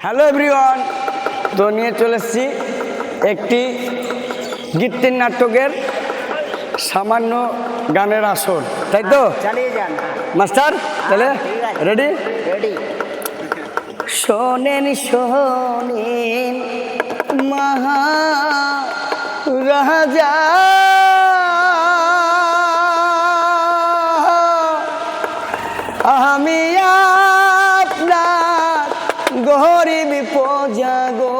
Hello everyone তো নিয়ে চলে এসেছি একটি গীতির নাটকের সামান্য গানের আসর। তাই তো? চালিয়ে যান মাস্টার তাহলে রেডি? রেডি। শোনেন শোনেন মহা রাজা গরিব প্রজা গো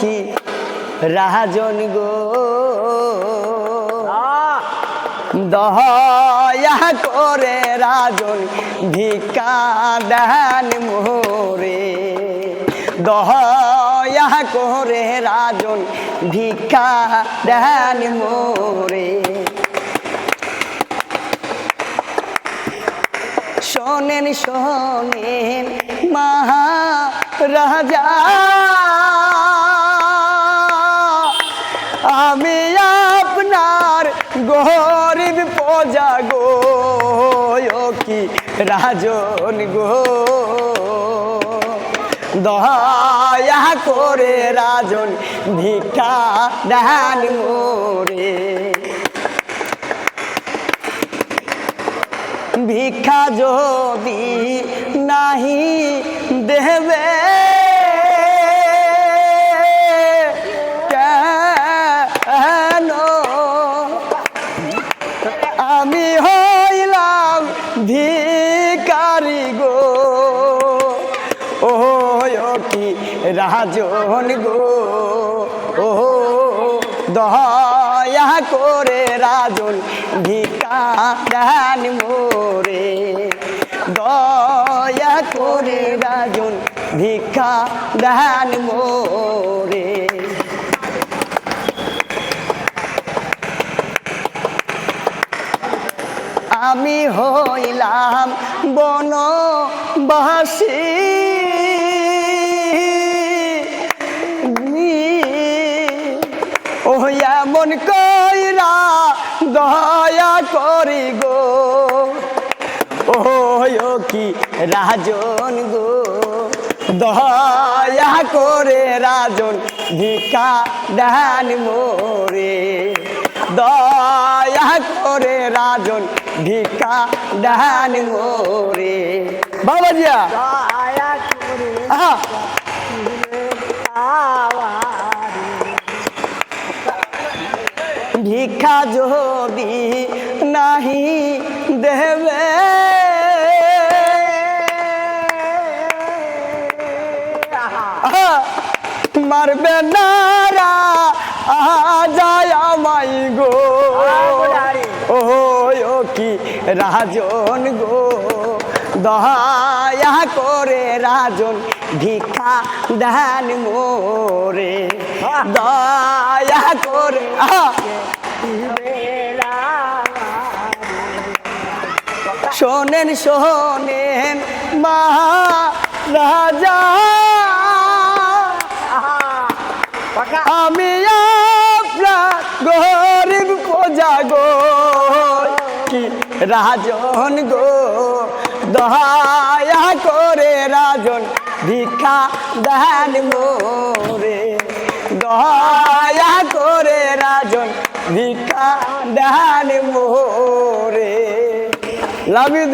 কি রাজন গো। দয়া করে রাজন ভিকা দেন মোরে। দয়া করে রাজন ভিকা দেন মোরে। শোনেন শোনেন মহা রাজা আমি আপনার গরিব প্রজা গো কি রাজন গো। দয়া করে রাজন ভিক্ষা দেন মোরে। ভিক্ষা যদি নাহি দেবে কেন? আমি হইলাম ভিকারি গো। ও কি রাজন গো? ও দয়া করে রাজন ভিকা দেন মোরে। দয়া করে রাজন ভিক্ষা দেন মোরে। আমি হইলাম বনবাসী। ও এমন কইরা দয়া করি গো। ও কি রাজন গো। দয়া করে রাজন ভিকা দেন মোরে। দয়া করে রাজন ভিকা দেন মোরে। বাবাজিয়া দয়া করে ভিক্ষা যদি নাহি দেবে। মারবে নারা যায় আমাই গো। ও কি রাজন গো। দয়া করে রাজন ভিক্ষা দেন মোরে। দয়া করে শোনেন শোনেন মা রাজা। আমি আপনার গরিব প্রজা গো। কি রাজন গো? দয়া করে রাজন ভিক্ষা দেন মোরে। দহায়া করে রাজন ভিক্ষা দেন মোরে। Love you